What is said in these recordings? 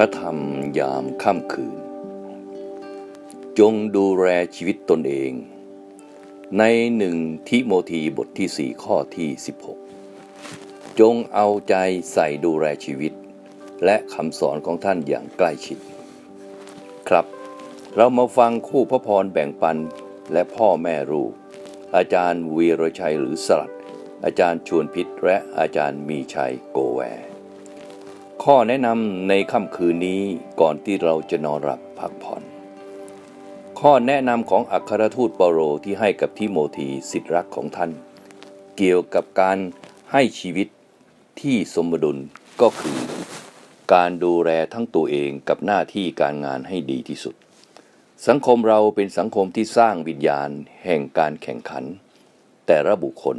พระธรรมยามค่ำคืน จงดูแลชีวิตตนเอง ในหนึ่งทิโมธีบทที่สี่ข้อที่ 16 จงเอาใจใส่ดูแลชีวิต และคำสอนของท่านอย่างใกล้ชิด ครับ เรามาฟังคู่พระพรแบ่งปันและพ่อแม่ลูกอาจารย์วีรชัยหรือสลัด อาจารย์ชวนพิษและอาจารย์มีชัยโกแว ข้อแนะนำในค่ำคืนนี้ก่อนที่เราจะนอนหลับพักผ่อน ข้อแนะนำของอัครทูตเปาโลที่ให้กับทิโมธีสิทธิรักของท่าน เกี่ยวกับการให้ชีวิตที่สมดุลก็คือ การดูแลทั้งตัวเองกับหน้าที่การงานให้ดีที่สุด สังคมเราเป็นสังคมที่สร้างวิญญาณแห่งการแข่งขัน แต่ละบุคคล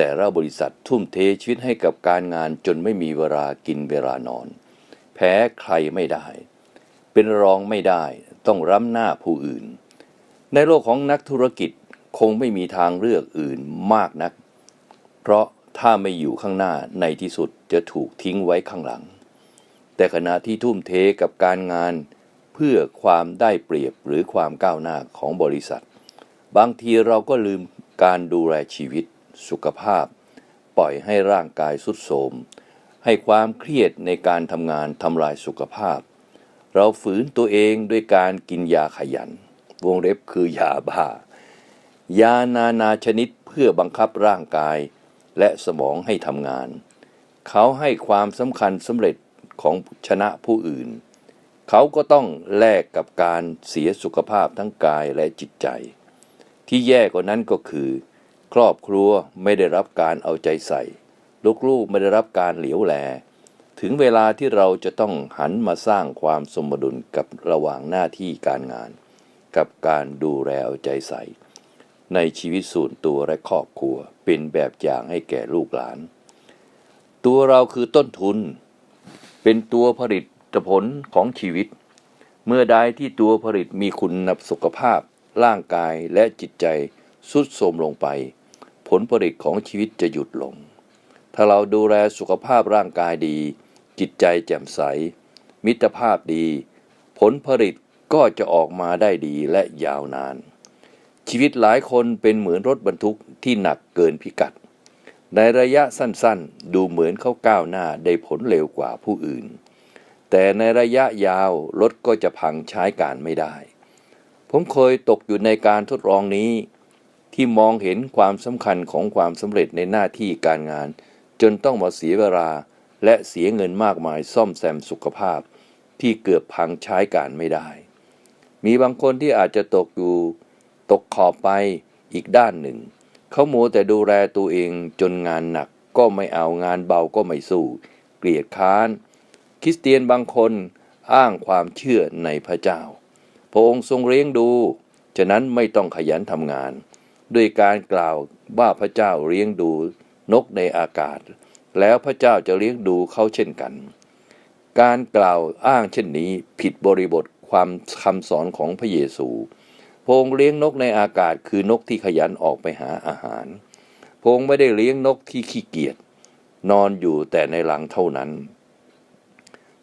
แต่ละบริษัททุ่มเทชีวิตให้กับการงานจนไม่มีเวลากินเวลานอน แพ้ใครไม่ได้ เป็นรองไม่ได้ต้องร้ำหน้าผู้อื่น ในโลกของนักธุรกิจคงไม่มีทางเลือกอื่นมากนัก เพราะถ้าไม่อยู่ข้างหน้าในที่สุดจะถูกทิ้งไว้ข้างหลัง แต่ขณะที่ทุ่มเทกับการงานเพื่อความได้เปรียบหรือความก้าวหน้าของบริษัท บางทีเราก็ลืมการดูแลชีวิต สุขภาพ ปล่อยให้ร่างกายสุดโทรมให้ความเครียดในการทำงานทำลายสุขภาพ เราฝืนตัวเองด้วยการกินยาขยัน วงเล็บคือยาบ้ายานานาชนิดเพื่อบังคับร่างกายและสมองให้ทำงาน เขาให้ความสำคัญสำเร็จของชนะผู้อื่น เขาก็ต้องแลกกับการเสียสุขภาพทั้งกายและจิตใจ ที่แย่กว่านั้นก็คือ ครอบครัวไม่ได้รับการเอาใจใส่ ลูกๆไม่ได้รับการเหลียวแล ถึงเวลาที่เราจะต้องหันมาสร้างความสมดุลกับระหว่างหน้าที่การงาน กับการดูแลเอาใจใส่ ในชีวิตส่วนตัวและครอบครัวเป็นแบบอย่างให้แก่ลูกหลาน ตัวเราคือต้นทุน เป็นตัวผลิตผลของชีวิต เมื่อใดที่ตัวผลิตมีคุณนับสุขภาพ ร่างกายและจิตใจสุดโทรมลงไป ผลผลิตของชีวิตจะหยุดลง ถ้าเราดูแลสุขภาพร่างกายดี จิตใจแจ่มใส มิตรภาพดี ผลผลิตก็จะออกมาได้ดีและยาวนาน ชีวิตหลายคนเป็นเหมือนรถบรรทุกที่หนักเกินพิกัด ในระยะสั้นๆ ดูเหมือนเขาก้าวหน้าได้ผลเร็วกว่าผู้อื่น แต่ในระยะยาวรถก็จะพังใช้การไม่ได้ ผมเคยตกอยู่ในการทดลองนี้ ที่มองเห็นความสำคัญของความสำเร็จในหน้าที่การงาน จนต้องมาเสียเวลา และเสียเงินมากมายซ่อมแซมสุขภาพ ที่เกือบพังใช้การไม่ได้ มีบางคนที่อาจจะตกอยู่ ตกขอบไปอีกด้านหนึ่ง เขาโมแต่ดูแลตัวเองจนงานหนักก็ไม่เอางานเบาก็ไม่สู้ เกลียดค้าน คริสเตียนบางคนอ้างความเชื่อในพระเจ้า พระองค์ทรงเลี้ยงดู ฉะนั้นไม่ต้องขยันทำงาน ด้วยการกล่าวว่าพระเจ้าเลี้ยงดูนกในอากาศ แล้วพระเจ้าจะเลี้ยงดูเขาเช่นกัน การกล่าวอ้างเช่นนี้ผิดบริบทความคำสอนของพระเยซูพงค์เลี้ยงนกในอากาศคือนกที่ขยันออกไปหาอาหาร พงค์ไม่ได้เลี้ยงนกที่ขี้เกียจนอนอยู่แต่ในหลังเท่านั้น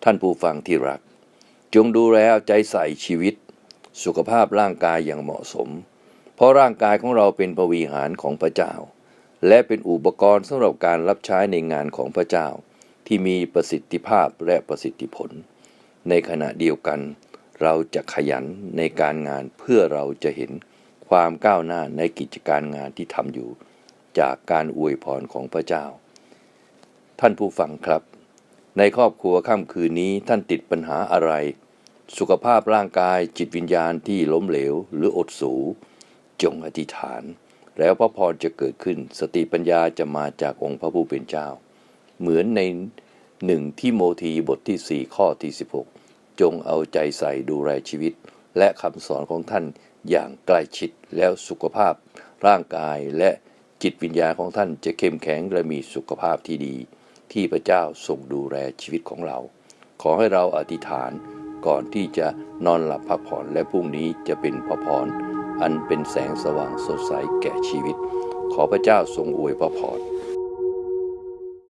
ท่านผู้ฟังที่รัก จงดูแลเอาใจใส่ชีวิต สุขภาพร่างกายอย่างเหมาะสม เพราะร่างกายของเราเป็นพวีหารของพระเจ้า และเป็นอุปกรณ์สำหรับการรับใช้ในงานของพระเจ้า ที่มีประสิทธิภาพและประสิทธิผล ในขณะเดียวกัน เราจะขยันในการงานเพื่อเราจะเห็นความก้าวหน้าในกิจการงานที่ทำอยู่ จากการอวยพรของพระเจ้า ท่านผู้ฟังครับ ในครอบครัวค่ำคืนนี้ท่านติดปัญหาอะไร สุขภาพร่างกายจิตวิญญาณที่ล้มเหลวหรืออดสู จงอธิษฐาน แล้วพระพรจะเกิดขึ้นสติปัญญาจะมาจากองค์พระผู้เป็นเจ้า เหมือนในหนึ่งที่โมธีบทที่ 4 ข้อที่ 16 จงเอาใจใส่ดูแลชีวิต และคำสอนของท่านอย่างใกล้ชิดแล้วสุขภาพ ร่างกายและจิตวิญญาณของท่านจะเข้มแข็งและมีสุขภาพที่ดี ที่พระเจ้าทรงดูแลชีวิตของเรา ขอให้เราอธิษฐานก่อนที่จะนอนหลับพักผ่อนและพรุ่งนี้จะเป็นพระพร อันเป็นแสงสว่างสดใสแก่ชีวิต ขอพระเจ้าทรงอวยพระพร